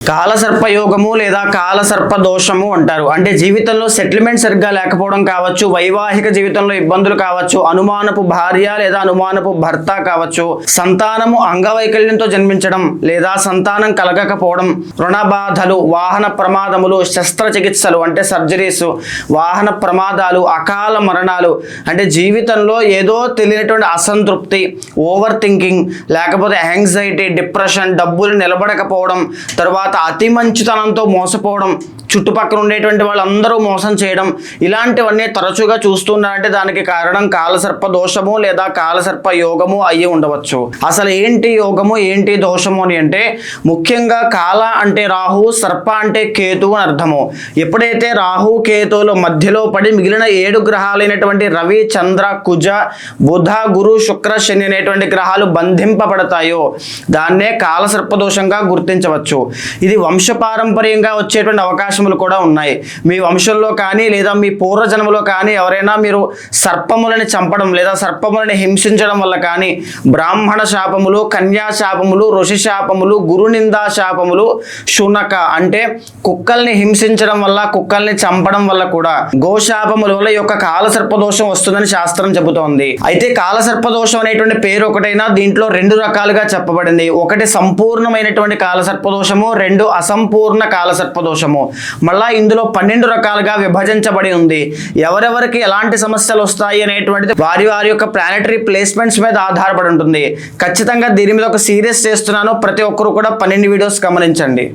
కాలసర్ప యోగము లేదా కాలసర్ప దోషము అంటారు. అంటే జీవితంలో సెటిల్మెంట్ సరిగ్గా లేకపోవడం కావచ్చు వైవాహిక జీవితంలో ఇబ్బందులు కావచ్చు అనుమానపు భార్య లేదా అనుమానపు భర్త కావచ్చు సంతానము అంగవైకల్యంతో జన్మించడం లేదా సంతానం కలగకపోవడం రుణబాధలు వాహన ప్రమాదములు శస్త్రచికిత్సలు అంటే సర్జరీస్ వాహన ప్రమాదాలు అకాల మరణాలు అంటే జీవితంలో ఏదో తెలియనటువంటి అసంతృప్తి ఓవర్ థింకింగ్ లేకపోతే యాంగ్జైటీ డిప్రెషన్ డబ్బులు నిలబడకపోవడం తర్వాత అతి మంచితనంతో మోసపోవడం చుట్టుపక్కల ఉండేటువంటి వాళ్ళందరూ మోసం చేయడం ఇలాంటివన్నీ తరచుగా చూస్తున్నారంటే దానికి కారణం కాలసర్ప దోషము లేదా కాలసర్ప యోగము అయ్యి ఉండవచ్చు. అసలు ఏంటి యోగము ఏంటి దోషము అని అంటే ముఖ్యంగా కాల అంటే రాహు సర్ప అంటే కేతు అని అర్థము. ఎప్పుడైతే రాహు కేతువుల మధ్యలో పడి మిగిలిన ఏడు గ్రహాలైనటువంటి రవి చంద్ర కుజ బుధ గురు శుక్ర శని అనేటువంటి గ్రహాలు బంధింపబడతాయో దాన్నే కాలసర్ప దోషంగా గుర్తించవచ్చు. ఇది వంశపారంపర్యంగా వచ్చేటువంటి అవకాశములు కూడా ఉన్నాయి. మీ వంశంలో కానీ లేదా మీ పూర్వజన్మలో కానీ ఎవరైనా మీరు సర్పములని చంపడం లేదా సర్పములని హింసించడం వల్ల కానీ బ్రాహ్మణ శాపములు కన్యా శాపములు ఋషి శాపములు గురునిందా శాపములు శునక అంటే కుక్కల్ని హింసించడం వల్ల కుక్కల్ని చంపడం వల్ల కూడా గోశాపముల వల్ల ఈ యొక్క కాలసర్పదోషం వస్తుందని శాస్త్రం చెబుతోంది. అయితే కాలసర్పదోషం అనేటువంటి పేరు ఒకటైనా దీంట్లో రెండు రకాలుగా చెప్పబడింది. ఒకటి సంపూర్ణమైనటువంటి కాలసర్పదోషము రెండు అసంపూర్ణ కాలసర్పదోషము మళ్ళా ఇందులో పన్నెండు రకాలుగా విభజించబడి ఉంది. ఎవరెవరికి ఎలాంటి సమస్యలు వస్తాయి అనేటువంటిది వారి వారి యొక్క ప్లానటరీ ప్లేస్మెంట్స్ మీద ఆధారపడి ఉంటుంది. ఖచ్చితంగా దీని మీద ఒక సీరియస్ చేస్తున్నాను. ప్రతి ఒక్కరు కూడా పన్నెండు వీడియోస్ గమనించండి.